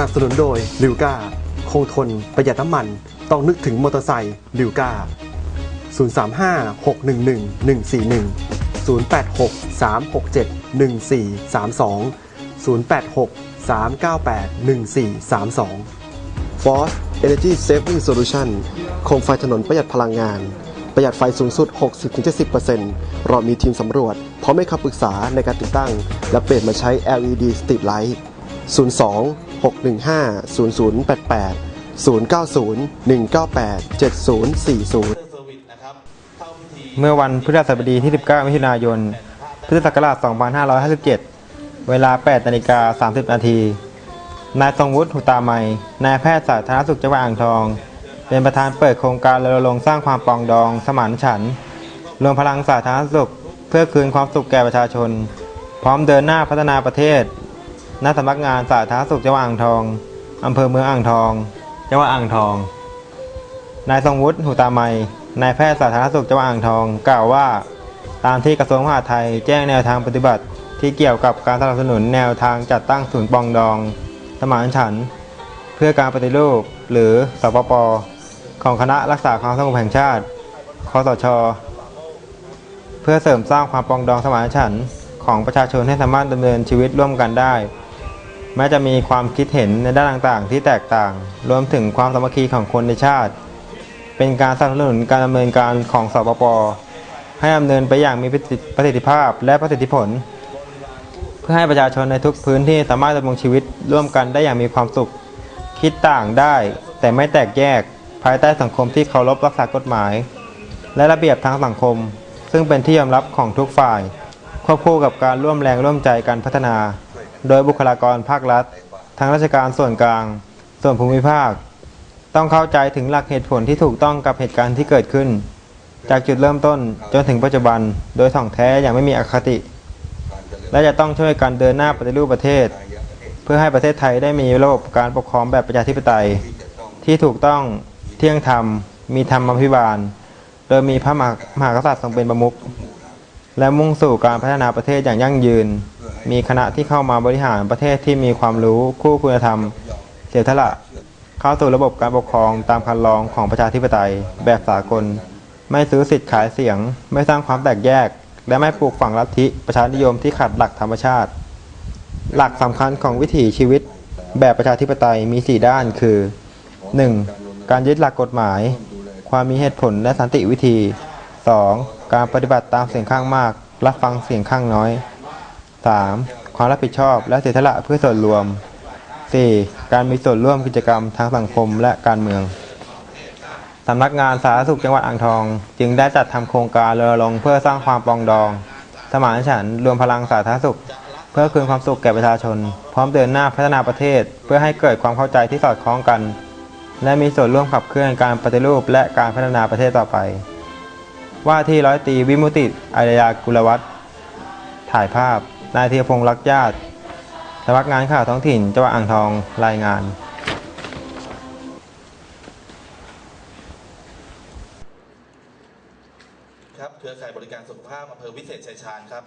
นับสนุนโดยลิวกาคงทน ประหยัดน้ำมัน ต้องนึกถึงมอเตอร์ไซค์ลิวกา035 611 141 086 367 1432 086 398 1432 Force Energy Saving Solution โคมไฟถนนประหยัดพลังงาน ประหยัดไฟสูงสุด 60-70%เรามีทีมสำรวจ พร้อมให้คำปรึกษาในการติดตั้ง และเปลี่ยนมาใช้ LED Street Light 02 615 0088 090 198 7040 เมื่อวันพฤหัสบดีที่ 19 มิถุนายน พุทธศักราช 2557 เวลา 8นาฬิกา30 นาที นายทรงวุฒิหุตาไมนายแพทย์สาธารณสุขจังหวัดอ่างทอง เป็นประธานเปิดโครงการรณรงค์สร้างความปองดอง สมานฉันท์รวมพลังสาธารณสุข เพื่อคืนความสุขแก่ประชาชน พร้อมเดินหน้าพัฒนาประเทศ ณสำนักงานสาธารณสุขจังหวัดอ่างทองอำเภอเมืองอ่างทอง จังหวัดอ่างทอง นายทรงวุฒิหูตาไมนายแพทย์สาธารณสุขจังหวัดอ่างทอง กล่าวว่า ตามที่กระทรวงมหาดไทยแจ้งแนวทางปฏิบัติ ที่เกี่ยวกับการสนับสนุนแนวทางจัดตั้งศูนย์ปองดอง สมานฉันท์เพื่อการปฏิรูปหรือสปปของคณะรักษาความสงบแห่งชาติ คสช เพื่อเสริมสร้างความปองดองสมานฉันท์ของประชาชนให้สามารถดำเนินชีวิตร่วมกันได้ แม้จะมีความคิดเห็นในด้านต่างๆ ที่แตกต่าง รวมถึงความสามัคคีของคนในชาติ เป็นการสนับสนุนการดำเนินการของสปปให้ดำเนินไปอย่างมีประสิทธิภาพและประสิทธิผล เพื่อให้ประชาชนในทุกพื้นที่สามารถดำรงชีวิตร่วมกันได้อย่างมีความสุข คิดต่างได้ แต่ไม่แตกแยก ภายใต้สังคมที่เคารพรักษากฎหมาย และระเบียบทางสังคม ซึ่งเป็นที่ยอมรับของทุกฝ่าย ควบคู่กับการร่วมแรงร่วมใจการพัฒนา โดยบุคลากรภาครัฐทั้งราชการส่วนกลาง ส่วนภูมิภาค ต้องเข้าใจถึงหลักเหตุผลที่ถูกต้องกับเหตุการณ์ที่เกิดขึ้น จากจุดเริ่มต้นจนถึงปัจจุบัน โดยถ่องแท้อย่างไม่มีอคติ และจะต้องช่วยกันเดินหน้าปฏิรูปประเทศ เพื่อให้ประเทศไทยได้มีระบบการปกครองแบบประชาธิปไตย ที่ถูกต้องเที่ยงธรรม มีธรรมพิบาล โดยมีพระมหากษัตริย์ทรงเป็นประมุขและมุ่งสู่การพัฒนาประเทศอย่างยั่งยืน มีคณะที่เข้ามาบริหารประเทศที่มีความรู้คู่คุณธรรม เสียทละ เข้าสู่ระบบการปกครองตามคันลองของประชาธิปไตย แบบสากล ไม่ซื้อสิทธิ์ขายเสียง ไม่สร้างความแตกแยก และไม่ปลูกฝังลัทธิประชานิยมที่ขัดหลักธรรมชาติ หลักสำคัญของวิถีชีวิต แบบประชาธิปไตยมี 4 ด้านคือ 1. การยึดหลักกฎหมาย ความมีเหตุผลและสันติวิธี 2. การปฏิบัติตามเสียงข้างมาก รับฟังเสียงข้างน้อย 3. ความรับผิดชอบและเสียสละเพื่อส่วนรวม 4. การมีส่วนร่วมกิจกรรมทางสังคมและการเมืองสำนักงานสาธารณสุขจังหวัดอ่างทอง จึงได้จัดทำโครงการรณรงค์เพื่อสร้างความปองดอง สมานฉันท์รวมพลังสาธารณสุข เพื่อคืนความสุขแก่ประชาชน พร้อมเดินหน้าพัฒนาประเทศ เพื่อให้เกิดความเข้าใจที่สอดคล้องกัน และมีส่วนร่วมขับเคลื่อนการปฏิรูปและการพัฒนาประเทศต่อไป ว่าที่ร้อยตีวิมุติอารยากุลวัฒน์ถ่ายภาพ นายเทียพงศ์รักญาติสำนักงานข่าวท้องถิ่นจังหวัดอ่างทองรายงาน ครับเครือข่ายบริการสุขภาพอำเภอวิเศษชัยชาญครับ